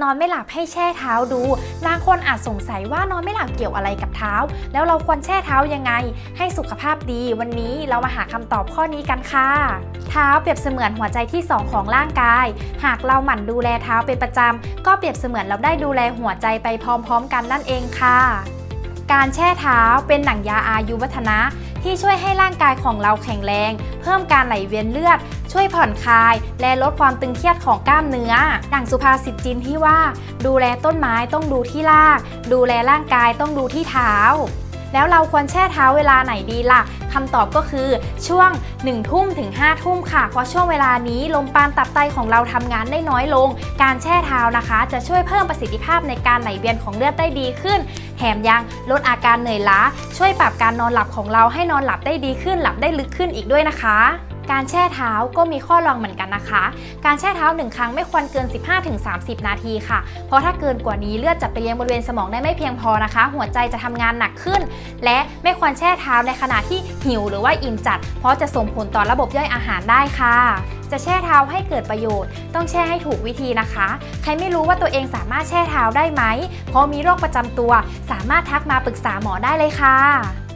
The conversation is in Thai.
นอนไม่หลับให้แช่เท้าดู บางคนอาจสงสัยว่านอนไม่หลับเกี่ยวอะไรกับเท้า แล้วเราควรแช่เท้ายังไง ให้สุขภาพดี วันนี้เรามาหาคำตอบข้อนี้กันค่ะ เท้าเปรียบเสมือนหัวใจที่สองของร่างกาย หากเราหมั่นดูแลเท้าเป็นประจำ ก็เปรียบเสมือนเราได้ดูแลหัวใจไปพร้อมๆ กันนั่นเองค่ะการแช่เท้าเป็นหนังยาอายุวัฒนะ ที่ช่วยให้ร่างกายของเราแข็งแรง เพิ่มการไหลเวียนเลือด ช่วยผ่อนคลาย และลดความตึงเครียดของกล้ามเนื้อ ดังสุภาษิตจีนที่ว่า ดูแลต้นไม้ต้องดูที่ราก ดูแลร่างกายต้องดูที่เท้า แล้วเราควรแช่เท้าเวลาไหนดีล่ะคำตอบก็คือช่วง 1 ทุ่มถึง 5 ทุ่มค่ะ เพราะช่วงเวลานี้ลมปานตับไตของเราทำงานได้น้อยลง การแช่เท้านะคะ จะช่วยเพิ่มประสิทธิภาพในการไหลเวียนของเลือดได้ดีขึ้น แถมยังลดอาการเหนื่อยล้า ช่วยปรับการนอนหลับของเราให้นอนหลับได้ดีขึ้นหลับได้ลึกขึ้นอีกด้วยนะคะ การแช่เท้าก็มีข้อรองเหมือนกันนะคะ การแช่เท้า 1 ครั้งไม่ควรเกิน 15-30 นาทีค่ะ เพราะถ้าเกินกว่านี้เลือดจะไปเลี้ยงบริเวณสมองได้ไม่เพียงพอนะคะ หัวใจจะทำงานหนักขึ้น และไม่ควรแช่เท้าในขณะที่หิวหรือว่าอิ่มจัด เพราะจะส่งผลต่อระบบย่อยอาหารได้ค่ะจะแช่เท้าให้เกิดประโยชน์ ต้องแช่ให้ถูกวิธีนะคะ ใครไม่รู้ว่าตัวเองสามารถแช่เท้าได้ไหม เพราะมีโรคประจำตัว สามารถทักมาปรึกษาหมอได้เลยค่ะ